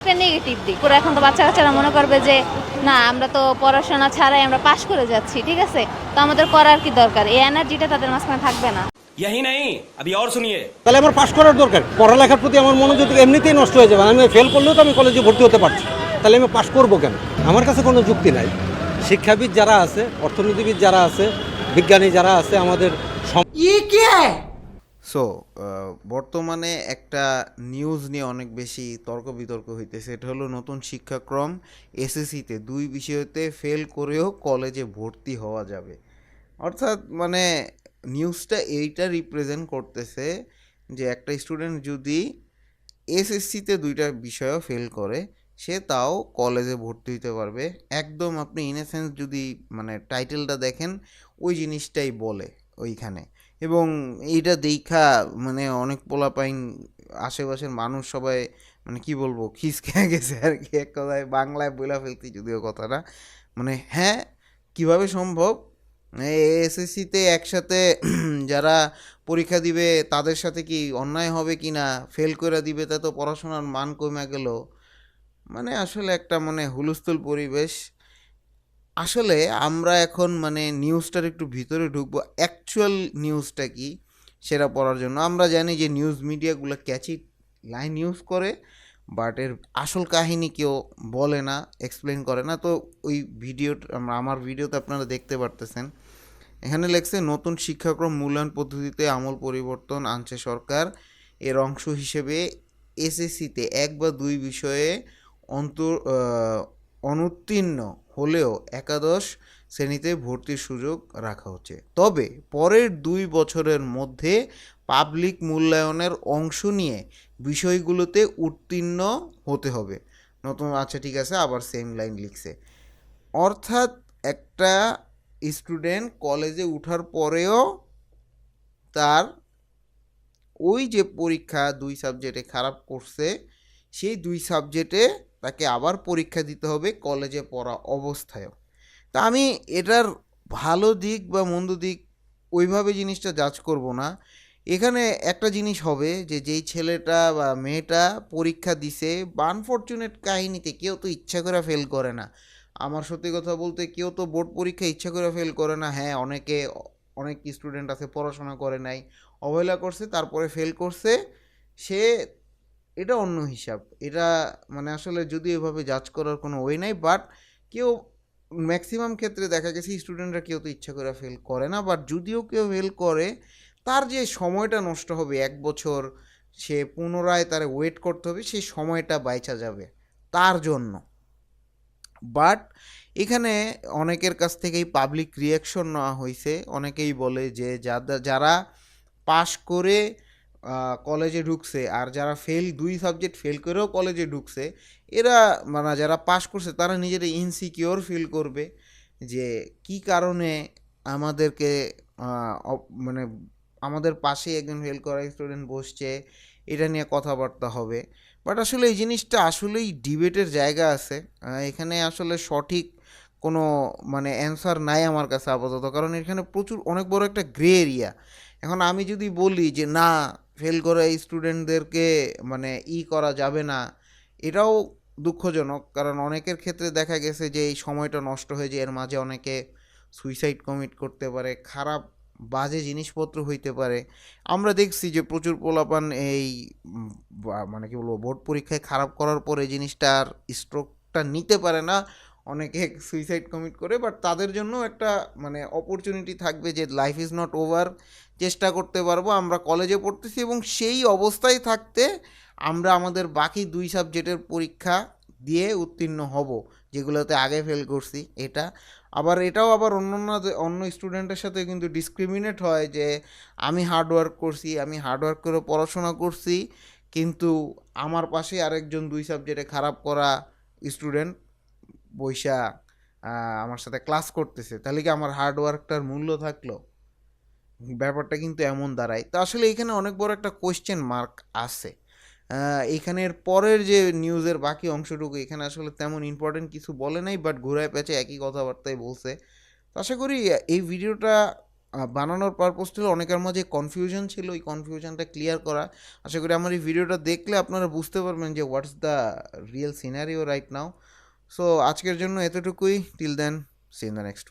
একটা নেগেটিভ দিক পুরো এখন তো বাচ্চা কাচ্চারা মনে করবে যে না আমরা তো পড়াশোনা ছাড়াই আমরা পাশ করে যাচ্ছি ঠিক আছে তো আমাদের করার কি দরকার এই এনার্জিটা তাদের মাঝখানে থাকবে না यही नहीं अभी और सुनिए তাহলে আমার পাশ করার দরকার পড়ালেখার প্রতি আমার মনোযোগ এমনিতেই নষ্ট হয়ে যাবে আমি ফেল করলেও তো আমি কলেজে ভর্তি হতে পারছি তাহলে আমি পাশ করবো কেন আমার কাছে কোনো যুক্তি নাই শিক্ষাবিদ যারা আছে অর্থনীতিবিদ যারা আছে বিজ্ঞানী যারা আছে আমাদের সম- সো বর্তমানে একটা নিউজ নিয়ে অনেক বেশি তর্ক বিতর্ক হইতেছে। এটা হলো নতুন শিক্ষাক্রম এসএসসিতে দুই বিষয়তে ফেল করেও কলেজে ভর্তি হওয়া যাবে। অর্থাৎ মানে নিউজটা এইটা রিপ্রেজেন্ট করতেছে যে একটা স্টুডেন্ট যদি এসএসসিতে দুইটা বিষয়ও ফেল করে, সে তাও কলেজে ভর্তি হতে পারবে। একদম আপনি ইনেসেন্স যদি মানে টাইটেলটা দেখেন, ওই জিনিসটাই বলে ওইখানে। এবং এইটা দেখা মানে অনেক পোলাপাইন আশেপাশের মানুষ সবাই মানে কি বলব খিসকে গেছে আর কি। এক কথায় বাংলায় বইলা ফেলছি যদিও কথাটা। মানে হ্যাঁ কীভাবে সম্ভব? এসএসসিতে একসাথে যারা পরীক্ষা দিবে তাদের সাথে কি অন্যায় হবে কি না? ফেল করে দিবে তা তো পড়াশোনার মান কমে গেল। মানে আসলে একটা মানে হুলস্থুল পরিবেশ। আসলে আমরা এখন মানে নিউজটার একটু ভিতরে ঢুকবো। অ্যাকচুয়াল নিউজটা কি সেটা পড়ার জন্য। আমরা জানি যে নিউজ মিডিয়াগুলো ক্যাচি লাইন ইউজ করে বাট এর আসল কাহিনী কেউ বলে না এক্সপ্লেন করে না। তো ওই ভিডিও আমার ভিডিওতে আপনারা দেখতে পারতেছেন। এখানে লেখছে নতুন শিক্ষাক্রম মূল্যায়ন পদ্ধতিতে আমল পরিবর্তন আনছে সরকার। এর অংশ হিসেবে এসএসসিতে এক বা দুই বিষয়ে অন্তর আহ, অনুত্তীর্ণ হলেও একাদশ শ্রেণীতে ভর্তির সুযোগ রাখা হচ্ছে। তবে পরের দুই বছরের মধ্যে পাবলিক মূল্যায়নের অংশ নিয়ে বিষয়গুলোতে উত্তীর্ণ হতে হবে। নতুন আচ্ছা ঠিক আছে, আবার সেম লাইন লিখছে। অর্থাৎ একটা স্টুডেন্ট কলেজে ওঠার পরেও তার ওই যে পরীক্ষা দুই সাবজেক্টে খারাপ করছে, সেই দুই সাবজেক্টে তাকে আবার পরীক্ষা দিতে হবে কলেজে পড়া অবস্থায়ও তা আমি এটার ভালো দিক বা মন্দ দিক ওইভাবে জিনিসটা জাজ করব না। এখানে একটা জিনিস হবে যে, যেই ছেলেটা বা মেয়েটা পরীক্ষা দিছে বা আনফর্চুনেট কাহিনীতে কেউ তো ইচ্ছা করে ফেল করে না। আমার সত্যি কথা বলতে কেউ তো বোর্ড পরীক্ষা ইচ্ছা করে ফেল করে না। হ্যাঁ অনেকে, অনেক স্টুডেন্ট আছে পড়াশোনা করে নাই, অবহেলা করছে, তারপরে ফেল করছে। সে এটা অন্য হিসাব। এটা মানে আসলে যদি এভাবে জাজ করার কোনো ওয়ে নাই বাট কেউ ম্যাক্সিমাম ক্ষেত্রে দেখা গেছে স্টুডেন্টরা কেউ তো ইচ্ছা করে ফেল করে না বাট যদিও কেউ ফেল করে, তার যে সময়টা নষ্ট হবে, এক বছর সে পুনরায় তার ওয়েট করতে হবে, সেই সময়টা বাইচা যাবে তার জন্য। বাট এখানে অনেকের কাছ থেকেই পাবলিক রিয়াকশন নেওয়া হয়েছে অনেকেই বলে যে যারা পাশ করে কলেজে ঢুকছে। আর যারা ফেল দুই সাবজেক্ট ফেল করেও কলেজে ঢুকছে, এরা মানে যারা পাশ করছে, তারা নিজেরা ইনসিকিওর ফিল করবে যে কি কারণে আমাদেরকে মানে আমাদের পাশেই একজন ফেল করা স্টুডেন্ট বসছে, এটা নিয়ে কথাবার্তা হবে। বাট আসলে এই জিনিসটা আসলেই ডিবেটের জায়গা আছে। এখানে আসলে সঠিক কোনো মানে অ্যান্সার নাই আমার কাছে আপাতত। কারণ এখানে প্রচুর, অনেক বড় একটা গ্রে এরিয়া এখন আমি যদি বলি যে না ফেল করা স্টুডেন্টদেরকে মানে ই করা যাবে না, এটাও দুঃখজনক। কারণ অনেকের ক্ষেত্রে দেখা গেছে যে এই সময়টা নষ্ট হয়ে যায়, এর মাঝে অনেকে সুইসাইড কমিট করতে পারে, খারাপ, বাজে জিনিসপত্র হইতে পারে। আমরা দেখছি যে প্রচুর পোলাপান এই মানে কি বলব, বোর্ড পরীক্ষায় খারাপ করার পরে জিনিসটা আর স্ট্রোকটা নিতে পারে না, অনেকে সুইসাইড কমিট করে বাট তাদের জন্য একটা মানে অপরচুনিটি থাকবে যে লাইফ ইজ নট ওভার চেষ্টা করতে পারব, আমরা কলেজে পড়তেছি এবং সেই অবস্থায় থাকতে আমরা আমাদের বাকি দুই সাবজেক্টের পরীক্ষা দিয়ে উত্তীর্ণ হব, যেগুলোতে আগে ফেল করছি, এটা। আবার এটাও আবার অন্য অন্য স্টুডেন্টের সাথে কিন্তু ডিসক্রিমিনেট হয় যে, আমি হার্ডওয়ার্ক করছি, আমি হার্ডওয়ার্ক করে পড়াশোনা করছি, কিন্তু আমার পাশে আরেকজন দুই সাবজেক্টে খারাপ করা স্টুডেন্ট বৈশা আমার সাথে ক্লাস করতেছে। তাহলে কি আমার হার্ডওয়ার্কটার মূল্য থাকল? ব্যাপারটা কিন্তু এমন দাঁড়ায়। তো আসলে এখানে অনেক বড় একটা কোয়েশ্চেন মার্ক আছে। এখানের পরের যে নিউজের বাকি অংশটুকু, এখানে আসলে তেমন ইম্পর্টেন্ট কিছু বলে নাই বাট ঘুরায় পেঁচে একই কথাবার্তাই বলছে। তো আশা করি এই ভিডিওটা বানানোর পারপোজ ছিল, অনেকের মাঝে কনফিউশন ছিল ওই কনফিউশনটা ক্লিয়ার করা। আশা করি আমার এই ভিডিওটা দেখলে আপনারা বুঝতে পারবেন যে what's the real scenario right now so আজকের জন্য এতটুকুই। Till then see in the next